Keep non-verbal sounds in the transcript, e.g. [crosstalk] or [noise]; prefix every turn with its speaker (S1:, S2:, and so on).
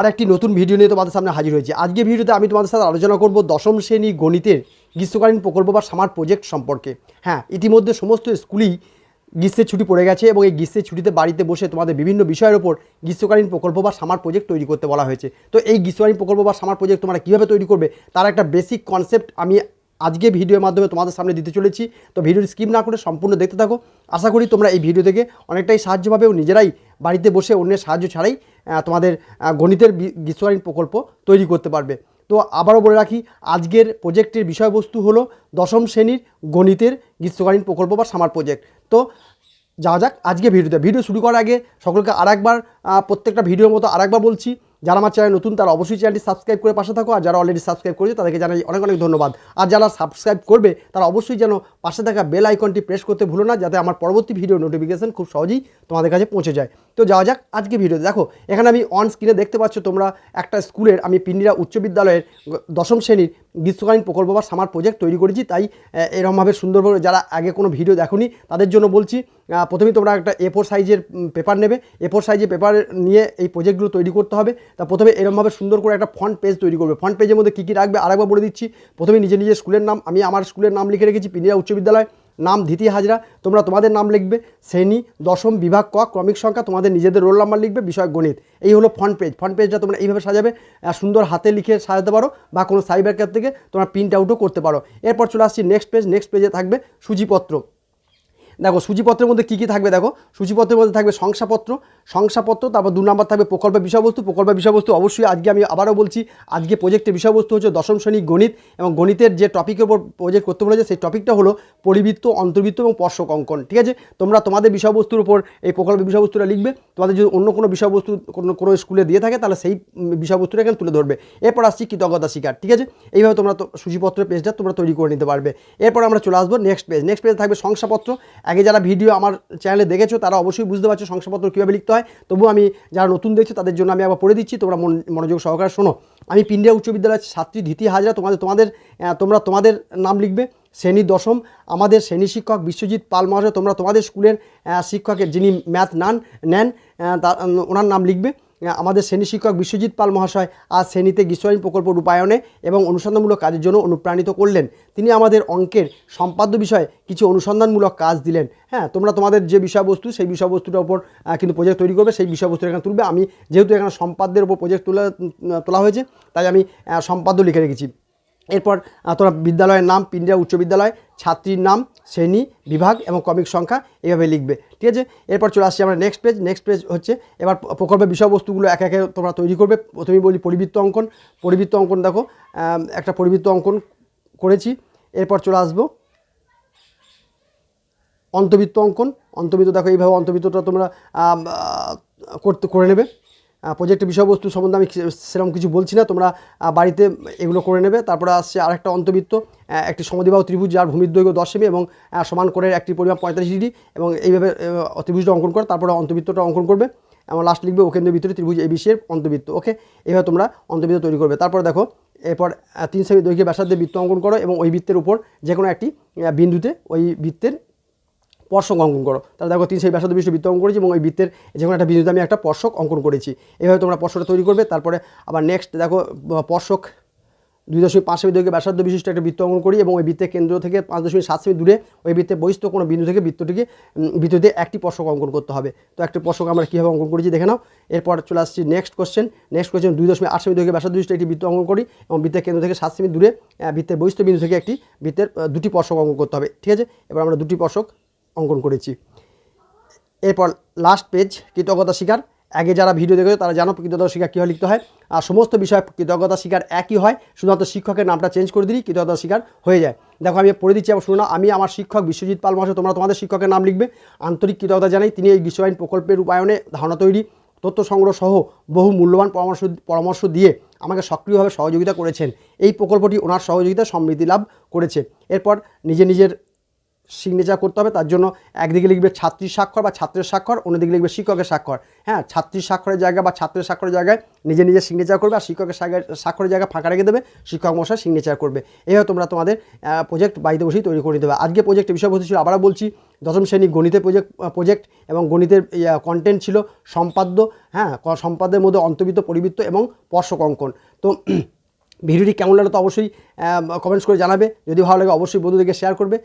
S1: আর একটি নতুন ভিডিও নিয়ে তোমাদের সামনে হাজির হয়েছে। আজকে ভিডিওতে আমি তোমাদের সাথে আলোচনা করব দশম শ্রেণি গণিতের গ্রীষ্মকালীন প্রকল্প বা সামার প্রজেক্ট সম্পর্কে। হ্যাঁ ইতিমধ্যে সমস্ত স্কুলই গ্রীষ্মের ছুটি পড়ে গেছে এবং এই গ্রীষ্মের ছুটিতে বাড়িতে বসে তোমাদের বিভিন্ন বিষয়ের ওপর গ্রীষ্মকালীন প্রকল্প বা সামার প্রজেক্ট তৈরি করতে বলা হয়েছে। তো এই গ্রীষ্মকালীন প্রকল্প বা সামার প্রজেক্ট তোমরা কীভাবে তৈরি করবে, তার একটা বেসিক কনসেপ্ট আমি আজকে ভিডিওর মাধ্যমে তোমাদের সামনে দিতে চলেছি। তো ভিডিওর স্কিপ না করে সম্পূর্ণ দেখতে থাকো। আশা করি তোমরা এই ভিডিও থেকে অনেকটাই সাহায্য পাবে ও নিজেরাই বাড়িতে বসে অন্যের সাহায্য ছাড়াই তোমাদের গণিতের গ্রীষ্মকালীন প্রকল্প তৈরি করতে পারবে। তো আবারও বলে রাখি, আজকের প্রজেক্টের বিষয়বস্তু হলো দশম শ্রেণির গণিতের গ্রীষ্মকালীন প্রকল্প বা সামার প্রজেক্ট। তো যাওয়া যাক আজকে ভিডিওতে। ভিডিও শুরু করার আগে সকলকে আর একবার প্রত্যেকটা ভিডিওর মতো আরেকবার বলছি যারা আমার চ্যানেল নতুন, তারা অবশ্যই চ্যানেলটি সাবস্ক্রাইব করে পাশে থাকো। আর যারা অলরেডি সাবস্ক্রাইব করেছে, তাদেরকে জানাই অনেক অনেক ধন্যবাদ। আর যারা সাবস্ক্রাইব করবে, তারা অবশ্যই যেন পাশে থাকা বেল আইকনটি প্রেস করতে ভুলো না, যাতে আমার পরবর্তী ভিডিও নোটিফিকেশান খুব সহজেই তোমাদের কাছে পৌঁছে যায়। তো যাওয়া যাক আজকে ভিডিওতে দেখো, এখানে আমি অন স্ক্রিনে দেখতে পাচ্ছ তোমরা একটা স্কুলের, আমি পিন্ডিরা উচ্চ বিদ্যালয়ের দশম শ্রেণির গ্রীষ্মকালীন প্রকল্প বা সামার প্রজেক্ট তৈরি করেছি, তাই এরমভাবে সুন্দরভাবে যারা আগে কোনো ভিডিও দেখোনি, তাদের জন্য বলছি প্রথমেই তোমরা একটা এ ফোর সাইজের পেপার নেবে। এ ফোর সাইজের পেপার নিয়ে এই প্রজেক্টগুলো তৈরি করতে হবে। তা প্রথমে এরকমভাবে সুন্দর করে একটা ফ্রন্ট পেজ তৈরি করবে। ফ্রন্ট পেজের মধ্যে কী কী রাখবে, আরেকবার বলে দিচ্ছি। প্রথমে নিজে নিজের স্কুলের নাম, আমি আমার স্কুলের নাম লিখে রেখেছি পিনিয়া উচ্চ বিদ্যালয়। নাম ধিতি হাজরা, তোমরা তোমাদের নাম লিখবে, শ্রেণি, দশম বিভাগ, ক, ক্রমিক সংখ্যা, তোমাদের নিজেদের রোল নাম্বার লিখবে, বিষয় গণিত। এই হলো ফ্রন্ট পেজ ফ্রন্ট পেজটা তোমরা এইভাবে সাজাবে সুন্দর হাতে লিখে সাজাতে পারো, বা কোনো সাইবার ক্যাপ থেকে তোমরা প্রিন্ট আউটও করতে পারো। এরপর চলে আসছি নেক্সট পেজ নেক্সট পেজে থাকবে সূচিপত্র দেখো সূচিপত্রের মধ্যে কী কী থাকবে দেখো? সূচিপত্রের মধ্যে থাকবে শংসাপত্র শংসাপত্র, তারপর দু নম্বর থাকবে প্রকল্পের বিষয়বস্তু। প্রকল্পের বিষয়বস্তু অবশ্যই আজকে আমি আবারও বলছি, আজকে প্রজেক্টের বিষয়বস্তু হচ্ছে দশম শ্রেণি গণিত এবং গণিতের যে টপিকের উপর প্রজেক্ট করতে বলেছে, সেই টপিকটা হলো পরিবৃত্ত, অন্তর্বৃত্ত এবং স্পর্শক অঙ্কন, ঠিক আছে? তোমরা তোমাদের বিষয়বস্তুর উপর এই প্রকল্পের বিষয়বস্তুটা লিখবে, তোমাদের যদি অন্য কোনো বিষয়বস্তু কোনো কোনো স্কুলে দিয়ে থাকে, তাহলে সেই বিষয়বস্তুটা এখানে তুলে ধরবে। এরপর আসছি কৃতজ্ঞতা শিকার, ঠিক আছে? এইভাবে তোমরা সূচিপত্রের পেজটা তোমরা তৈরি করে নিতে পারবে। এরপর আমরা চলে আসব নেক্সট পেজ নেক্সট পেজ থাকবে শংসাপত্র আগে যারা ভিডিও আমার চ্যানেলে দেখেছ, তারা অবশ্যই বুঝতে পারছ শংসাপত্র কীভাবে লিখতে হয়। তবু আমি যারা নতুন দেখছ, তাদের জন্য আমি আবার পড়ে দিচ্ছি। তোমরা মন- মনোযোগ সহকারে শোনো। আমি পিন্ডিয়া উচ্চ বিদ্যালয়ের ছাত্রী ধীতি হাজরা। তোমাদের তোমাদের তোমরা তোমাদের নাম লিখবে। শ্রেণি দশম। আমাদের শ্রেণি শিক্ষক বিশ্বজিৎ পাল মহাশয়, তোমরা তোমাদের স্কুলের শিক্ষকের যিনি ম্যাথ নান, নেন ওনার নাম লিখবে। আমাদের শ্রেণি শিক্ষক বিশ্বজিৎ পাল মহাশয় আজ শ্রেণীতে গ্রীষ্মীন প্রকল্প রূপায়ণে এবং অনুসন্ধানমূলক কাজের জন্য অনুপ্রাণিত করলেন। তিনি আমাদের অঙ্কের সম্পাদ্য বিষয়ে কিছু অনুসন্ধানমূলক কাজ দিলেন। হ্যাঁ তোমরা তোমাদের যে বিষয়বস্তু, সেই বিষয়বস্তুটার উপর কিন্তু প্রজেক্ট তৈরি করবে, সেই বিষয়বস্তু এখানে তুলবে। আমি যেহেতু এখানে সম্পাদ্যের উপর প্রজেক্ট তোলা তোলা হয়েছে, তাই আমি সম্পাদ্য লিখে রেখেছি। এরপর তোমরা বিদ্যালয়ের নাম, পিন্ডিয়া উচ্চ বিদ্যালয়, ছাত্রীর নাম, শ্রেণি, বিভাগ এবং কমিক সংখ্যা এভাবে লিখবে। ঠিক আছে? এরপর চলে আসছি আমরা নেক্সট পেজ নেক্সট পেজ হচ্ছে, এবার প্রকল্পের বিষয়বস্তুগুলো একে একে তোমরা তৈরি করবে। প্রথমেই বলি পরিবৃত্ত অঙ্কন। পরিবৃত্ত অঙ্কন দেখো একটা পরিবৃত্ত অঙ্কন করেছি। এরপর চলে আসব অন্তবৃত্ত অঙ্কন। অন্তবৃত্ত দেখো, এইভাবে অন্তবৃত্তটা তোমরা করতে, করে নেবে। প্রজেক্টের বিষয়বস্তু সম্বন্ধে আমি সেরকম কিছু বলছি না। তোমরা বাড়িতে এগুলো করে নেবে। তারপরে আসছে আরেকটা অন্তবৃত্ত একটি সমদ্বিবাহু ত্রিভুজ যার ভূমির দৈর্ঘ্য দশ সেমি এবং সমান করে একটি পরিমাপ পঁয়তাল্লিশ ডিগ্রি এবং এইভাবে ত্রিভুজটা অঙ্কন করে। তারপরে অন্তবৃত্তটা অঙ্কন করবে। এবং লাস্ট লিখবে ও কেন্দ্রের ভিতরে ত্রিভুজ এই বিষয়ের অন্তবৃত্ত ওকে এইভাবে তোমরা অন্তবৃত্ত তৈরি করবে। তারপর দেখো, এরপর তিন সেমি দৈর্ঘ্যের ব্যাসার্ধে বৃত্ত অঙ্কন করো এবং ওই বৃত্তের উপর যে কোনো একটি বিন্দুতে ওই বৃত্তের স্পর্শক অঙ্কন করো। তাহলে দেখো তিন সেই ব্যাসার্ধ বিশিষ্ট বৃত্ত অঙ্কন করেছি এবং ওই বৃত্তের যে কোনো একটা বিন্দুতে আমি একটা স্পর্শক অঙ্কন করেছি। এভাবে তোমরা স্পর্শটা তৈরি করবে, তারপরে আবার নেক্সট দেখো স্পর্শক দুই দশমিক পাঁচ সেমি দৈর্ঘ্যে ব্যাসার্ধ বিশিষ্ট একটা বৃত্ত অঙ্কন করি এবং ওই বৃত্তের কেন্দ্র থেকে পাঁচ দশমিক সাত সেমি দূরে ওই বৃত্তের বহিস্থ কোনো বিন্দু থেকে বৃত্তটিকে বৃত্ততে একটি স্পর্শক অঙ্কন করতে হবে। তো একটি স্পর্শক আমরা কীভাবে অঙ্কন করেছি দেখে নাও। এরপর চলে আসছি নেক্সট কোশ্চেন নেক্সট কোশ্চেন দুই দশমিক আট সেমি দৈর্ঘ্যে ব্যাসার্ধ বিশিষ্ট একটি বৃত্ত অঙ্কন করি এবং বৃত্তের কেন্দ্র থেকে সাত সেমি দূরে বৃত্তের বহিস্থ বিন্দু থেকে একটি, বৃত্তের দুটি স্পর্শক অঙ্কন করতে হবে। ঠিক আছে? এবার আমরা দুটি স্পর্শক অঙ্কন করেছি। এরপর লাস্ট পেজ কৃতজ্ঞতা শিকার। আগে যারা ভিডিও দেখেছে, তারা জানো কৃতজ্ঞতা শিকার কীভাবে লিখতে হয়। আর সমস্ত বিষয় কৃতজ্ঞতা শিকার একই হয়, শুধুমাত্র শিক্ষকের নামটা চেঞ্জ করে দিলেই কৃতজ্ঞতা শিকার হয়ে যায়। দেখো, আমি পড়ে দিচ্ছি, আবার শুনো আমি আমার শিক্ষক বিশ্বজিৎ পাল মহাশয়, তোমরা তোমাদের শিক্ষকের নাম লিখবে। আন্তরিক কৃতজ্ঞতা জানাই, তিনি এই গ্রীষ্মকালীন প্রকল্পের রূপায়ণে ধারণা তৈরি, তথ্য সংগ্রহ সহ বহু মূল্যবান পরামর্শ পরামর্শ দিয়ে আমাকে সক্রিয়ভাবে সহযোগিতা করেছেন। এই প্রকল্পটি ওনার সহযোগিতা সমৃদ্ধি লাভ করেছে। এরপর নিজে নিজের সিগনেচার করতে হবে, তার জন্য একদিকে লিখবে ছাত্রীর স্বাক্ষর বা ছাত্রের স্বাক্ষর, অন্যদিকে লিখবে শিক্ষকের স্বাক্ষর। হ্যাঁ ছাত্রীর স্বাক্ষরের জায়গা বা ছাত্রের স্বাক্ষরের জায়গায় নিজে নিজে সিগনেচার করবে আর শিক্ষকের স্বাক্ষর- স্বাক্ষরের জায়গা ফাঁকা রেখে দেবে, শিক্ষক মশাই সিগনেচার করবে। এইভাবে তোমরা তোমাদের প্রজেক্ট বাড়িতে বসেই তৈরি করে দেবে আজকে প্রজেক্টের বিষয়বস্তু ছিল, আবারও বলছি, দশম শ্রেণি গণিতের প্রজেক্ট প্রজেক্ট এবং গণিতের কন্টেন্ট ছিল সম্পাদ্য হ্যাঁ সম্পাদ্যের মধ্যে অন্তর্বৃত্ত পরিবৃত্ত এবং স্পর্শক অঙ্কন তো [clears throat] ভিডিওটি কেমন লাগল তো অবশ্যই কমেন্টস করে জানাবে। যদি ভালো লাগে অবশ্যই বন্ধুদেরকে শেয়ার করবে।